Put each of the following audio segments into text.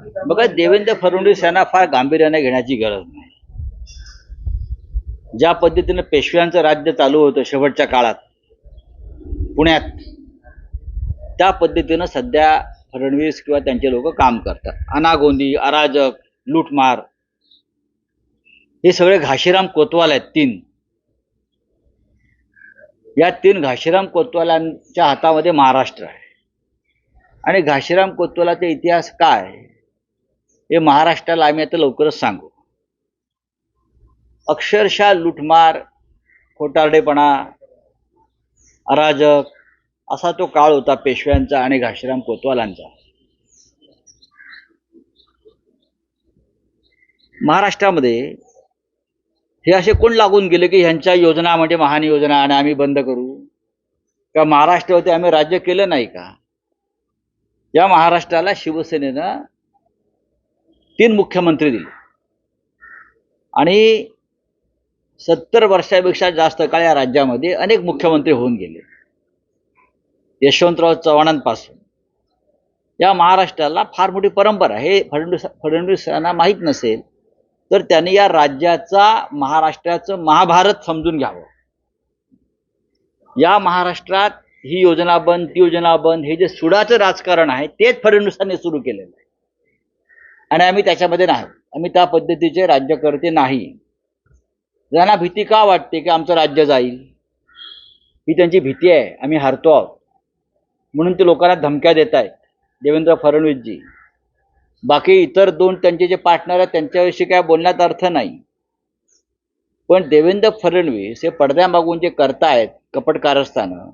बघा देवेंद्र फडणवीस यांना फार गांभीर्याने घेण्याची गरज नाही. ज्या पद्धतीनं पेशव्यांचं राज्य चालू होतं शेवटच्या काळात पुण्यात त्या पद्धतीनं सध्या फडणवीस किंवा त्यांचे लोक काम करतात. अनागोंदी अराजक लूटमार हे सगळे घाशीराम कोतवाल आहेत तीन. या तीन घाशीराम कोतवालांच्या हातामध्ये महाराष्ट्र आहे. आणि घाशीराम कोतवालाचा इतिहास काय? हे महाराष्ट्राला आम्ही आता लवकरच सांगू. अक्षरशः लुटमार खोटारडेपणा अराजक असा तो काळ होता पेशव्यांचा आणि घाशीराम कोतवालांचा. महाराष्ट्रामध्ये हे असे कोण लागून गेले की ह्यांच्या योजना म्हणजे महान योजना आणि आम्ही बंद करू? का महाराष्ट्रावरती आम्ही राज्य केलं नाही का? या महाराष्ट्राला शिवसेनेनं तीन मुख्यमंत्री दिले. आणि सत्तर वर्षापेक्षा जास्त काळ या राज्यामध्ये अनेक मुख्यमंत्री होऊन गेले. यशवंतराव चव्हाणांपासून. या महाराष्ट्राला फार मोठी परंपरा हे फडणवीस फडणवीसांना माहीत नसेल तर त्यांनी या राज्याचा महाराष्ट्राचं महाभारत समजून घ्यावं. या महाराष्ट्रात ही योजना बंद ती योजना बंद हे जे सुडाचं राजकारण आहे तेच फडणवीसांनी सुरू केलेलं आहे. आणि आम्ही त्याच्यामध्ये नाही. आम्ही त्या पद्धतीचे राज्यकर्ते नाही. त्यांना भीती का वाटते की आमचं राज्य जाईल? ही त्यांची भीती आहे. आम्ही हरतो आहोत. म्हणून ते लोकांना धमक्या देत आहेत देवेंद्र फडणवीसजी. बाकी इतर दोन त्यांचे जे पार्टनर आहेत त्यांच्याविषयी काय बोलण्यात अर्थ नाही. पण देवेंद्र फडणवीस हे पडद्यामागून जे करतायत कपट कारस्थानं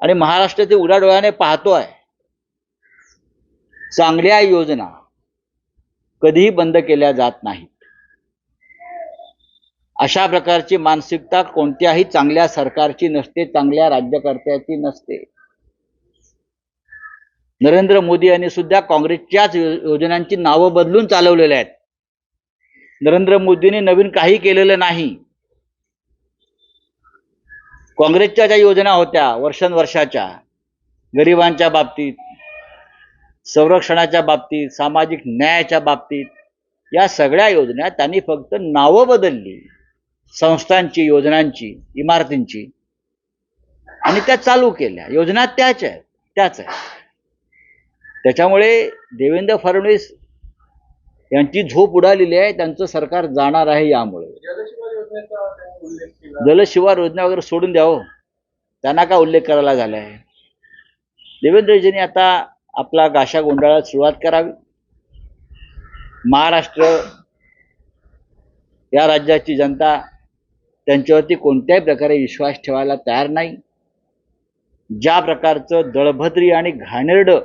आणि महाराष्ट्र ते उघड्या डोळ्याने आहे चांगल्या योजना कधीही बंद केल्या जात नाहीत. अशा प्रकारची मानसिकता कोणत्याही चांगल्या सरकारची नसते चांगल्या राज्यकर्त्याची नसते. नरेंद्र मोदी यांनी सुद्धा काँग्रेसच्याच योजनांची नावं बदलून चालवलेल्या आहेत. नरेंद्र मोदींनी नवीन काही केलेलं नाही. काँग्रेसच्या ज्या योजना होत्या वर्षानुवर्षाच्या गरिबांच्या बाबतीत संरक्षणाच्या बाबतीत सामाजिक न्यायाच्या बाबतीत या सगळ्या योजना त्यांनी फक्त नावं बदलली. संस्थांची योजनांची इमारतींची. आणि त्या चालू केल्या. योजना त्याच आहेत. त्याच आहेत. त्याच्यामुळे देवेंद्र फडणवीस यांची झोप उडालेली आहे. त्यांचं सरकार जाणार आहे यामुळे. जलशिवार योजना वगैरे सोडून द्यावं हो. त्यांना काय उल्लेख करायला झाला आहे देवेंद्रजींनी आता आपला गाशा गोंधळाला सुरुवात करावी. महाराष्ट्र या राज्याची जनता त्यांच्यावरती कोणत्याही प्रकारे विश्वास ठेवायला तयार नाही. ज्या प्रकारचं दळभद्री आणि घाणेरडं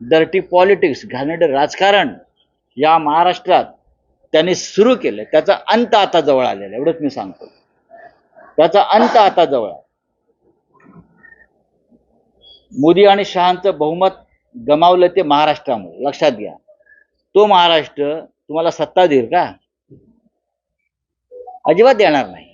डर्टी पॉलिटिक्स घाणेरडं राजकारण या महाराष्ट्रात त्यांनी सुरू केलं त्याचा अंत आता जवळ आलेला आहे, एवढंच मी सांगतो. त्याचा अंत आता जवळ मोदी आणि शहांचं बहुमत गमावलं ते महाराष्ट्रामुळे. लक्षात घ्या. तो महाराष्ट्र तुम्हाला सत्ता देईल का? अजिबात देणार नाही.